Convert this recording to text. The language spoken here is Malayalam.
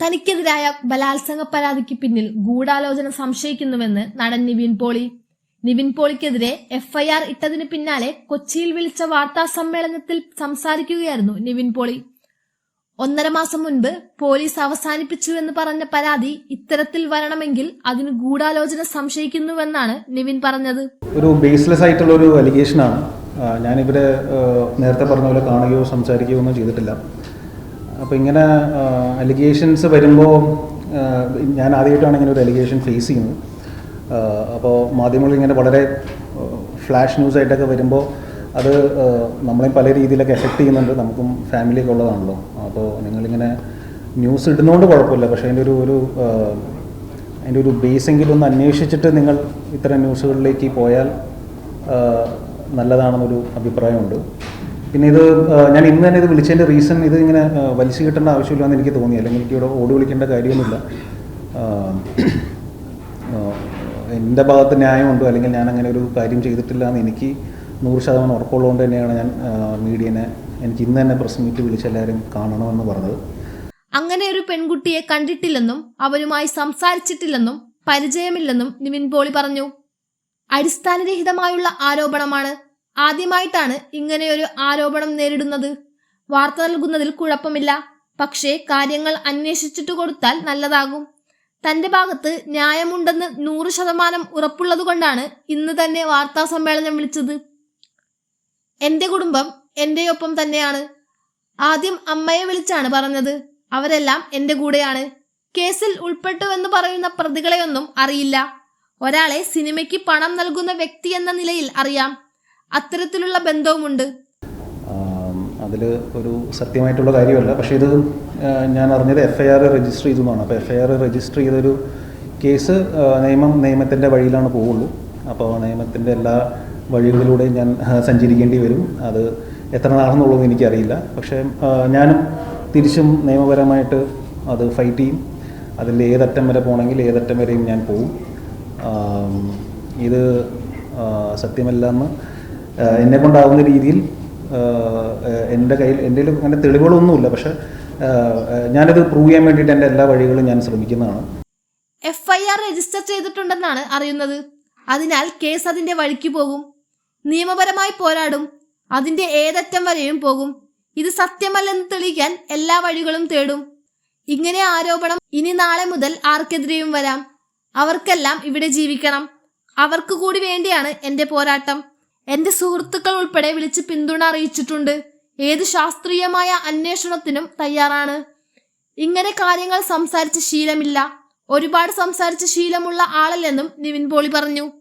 തനിക്കെതിരായ ബലാത്സംഗ പരാതിക്ക് പിന്നിൽ ഗൂഢാലോചന സംശയിക്കുന്നുവെന്ന് നടൻ നിവിൻ പോളി. നിവിൻ പോളിക്കെതിരെ എഫ്ഐആർ ഇട്ടതിന് പിന്നാലെ കൊച്ചിയിൽ വിളിച്ച വാർത്താ സമ്മേളനത്തിൽ സംസാരിക്കുകയായിരുന്നു നിവിൻ പോളി. ഒന്നര മാസം മുൻപ് പോലീസ് അവസാനിപ്പിച്ചുവെന്ന് പറഞ്ഞ പരാതി ഇത്തരത്തിൽ വരണമെങ്കിൽ അതിന് ഗൂഢാലോചന സംശയിക്കുന്നുവെന്നാണ് നിവിൻ പറഞ്ഞത്. ഒരു ബേസ്ലെസ് ആയിട്ടുള്ള ഒരു അലിഗേഷനാണ് ഞാനിവരെ ആ, നേരത്തെ പറഞ്ഞ പോലെ കാണുകയോ സംസാരിക്കുകയോ ഒന്നും ചെയ്തിട്ടില്ല. അപ്പോൾ ഇങ്ങനെ അലിഗേഷൻസ് വരുമ്പോൾ ഞാൻ ആദ്യമായിട്ടാണ് ഇങ്ങനെ ഒരു അലിഗേഷൻ ഫേസ് ചെയ്യുന്നത്. അപ്പോൾ മാധ്യമങ്ങൾ ഇങ്ങനെ വളരെ ഫ്ലാഷ് ന്യൂസ് ആയിട്ടൊക്കെ വരുമ്പോൾ അത് നമ്മളെയും പല രീതിയിലൊക്കെ എഫക്റ്റ് ചെയ്യുന്നുണ്ട്. നമുക്കും ഫാമിലിയൊക്കെ ഉള്ളതാണല്ലോ. അപ്പോൾ നിങ്ങളിങ്ങനെ ന്യൂസ് ഇടുന്നതുകൊണ്ട് കുഴപ്പമില്ല. പക്ഷേ അതിന്റെ ഒരു ഒരു അതിന്റെ ഒരു ബേസെങ്കിലും ഒന്ന് അന്വേഷിച്ചിട്ട് നിങ്ങൾ ഇത്തരം ന്യൂസുകളിലേക്ക് പോയാൽ നല്ലതാണെന്നൊരു അഭിപ്രായമുണ്ട്. പിന്നെ ഇത് ഞാൻ ഇന്ന് തന്നെ ഇത് വിളിച്ചതിന്റെ റീസൺ ഇത് ഇങ്ങനെ വലിച്ചു കിട്ടേണ്ട ആവശ്യമില്ലെന്ന് എനിക്ക് തോന്നി. അല്ലെങ്കിൽ എനിക്ക് ഇവിടെ ഓടി വിളിക്കേണ്ട കാര്യമൊന്നുമില്ല. എന്റെ ഭാഗത്ത് ന്യായമുണ്ടോ? അല്ലെങ്കിൽ ഞാൻ അങ്ങനെ ഒരു കാര്യം ചെയ്തിട്ടില്ല എന്ന് എനിക്ക് നൂറ് ശതമാനം ഉറപ്പുള്ളതുകൊണ്ട് തന്നെയാണ് ഞാൻ മീഡിയനെ എനിക്ക് ഇന്ന് തന്നെ പ്രസ് മീറ്റ് വിളിച്ച് എല്ലാവരും കാണണമെന്ന് പറഞ്ഞത്. അങ്ങനെ ഒരു പെൺകുട്ടിയെ കണ്ടിട്ടില്ലെന്നും അവരുമായി സംസാരിച്ചിട്ടില്ലെന്നും പരിചയമില്ലെന്നും നിവിൻ പോളി പറഞ്ഞു. അടിസ്ഥാനരഹിതമായുള്ള ആരോപണമാണ് ആദ്യമായിട്ടാണ് ഇങ്ങനെയൊരു ആരോപണം നേരിടുന്നത്. വാർത്ത നൽകുന്നതിൽ കുഴപ്പമില്ല. പക്ഷേ കാര്യങ്ങൾ അന്വേഷിച്ചിട്ട് കൊടുത്താൽ നല്ലതാകും. തന്റെ ഭാഗത്ത് ന്യായമുണ്ടെന്ന് നൂറ് ശതമാനം ഉറപ്പുള്ളതുകൊണ്ടാണ് ഇന്ന് തന്നെ വാർത്താ സമ്മേളനം വിളിച്ചത്. എന്റെ കുടുംബം എന്റെയൊപ്പം തന്നെയാണ്. ആദ്യം അമ്മയെ വിളിച്ചാണ് പറഞ്ഞത്. അവരെല്ലാം എന്റെ കൂടെയാണ്. കേസിൽ ഉൾപ്പെട്ടുവെന്ന് പറയുന്ന പ്രതികളെയൊന്നും അറിയില്ല. ഒരാളെ സിനിമയ്ക്ക് പണം നൽകുന്ന വ്യക്തി എന്ന നിലയിൽ അറിയാം. അത്തരത്തിലുള്ള ബന്ധവുമുണ്ട്? അതിൽ ഒരു സത്യമായിട്ടുള്ള കാര്യമല്ല. പക്ഷെ ഇത് ഞാൻ അറിഞ്ഞത് എഫ് ഐ ആർ രജിസ്റ്റർ ചെയ്തു എന്നാണ് അപ്പോൾ എഫ് ഐ ആർ രജിസ്റ്റർ ചെയ്തൊരു കേസ് നിയമം നിയമത്തിന്റെ വഴിയിലാണ് പോവുള്ളൂ. അപ്പോൾ നിയമത്തിന്റെ എല്ലാ വഴികളിലൂടെയും ഞാൻ സഞ്ചരിക്കേണ്ടി വരും. അത് എത്ര നാളെന്നുള്ളത് എനിക്കറിയില്ല. പക്ഷേ ഞാനും തിരിച്ചും നിയമപരമായിട്ട് അത് ഫൈറ്റ് ചെയ്യും. അതിന്റെ ഏതറ്റം വരെ പോകണമെങ്കിൽ ഏതറ്റം വരെയും ഞാൻ പോവും. ഇത് സത്യമല്ല സത്യമല്ലെന്ന് എന്നെ കൊണ്ടാവുന്ന രീതിയിൽ എന്റെ കയ്യിൽ എന്റെ അങ്ങനെ തെളിവുകളൊന്നുമില്ല. പക്ഷെ ഞാനത് പ്രൂവ് ചെയ്യാൻ വേണ്ടിയിട്ട് എന്റെ എല്ലാ വഴികളും ഞാൻ ശ്രമിക്കുന്നതാണ്. എഫ് ഐ ആർ രജിസ്റ്റർ ചെയ്തിട്ടുണ്ടെന്നാണ് അറിയുന്നത്. അതിനാൽ കേസ് അതിന്റെ വഴിക്ക് പോകും. നിയമപരമായി പോരാടും. അതിന്റെ ഏതറ്റം വരെയും പോകും. ഇത് സത്യമല്ലെന്ന് തെളിയിക്കാൻ എല്ലാ വഴികളും തേടും. ഇങ്ങനെ ആരോപണം ഇനി നാളെ മുതൽ ആർക്കെതിരെയും വരാം. അവർക്കെല്ലാം ഇവിടെ ജീവിക്കണം. അവർക്ക് കൂടി വേണ്ടിയാണ് എന്റെ പോരാട്ടം. എന്റെ സുഹൃത്തുക്കൾ ഉൾപ്പെടെ വിളിച്ച് പിന്തുണ അറിയിച്ചിട്ടുണ്ട്. ഏത് ശാസ്ത്രീയമായ അന്വേഷണത്തിനും തയ്യാറാണ്. ഇങ്ങനെ കാര്യങ്ങൾ സംസാരിച്ച ശീലമില്ല. ഒരുപാട് സംസാരിച്ച ശീലമുള്ള ആളല്ലെന്നും നിവിൻ പോളി പറഞ്ഞു.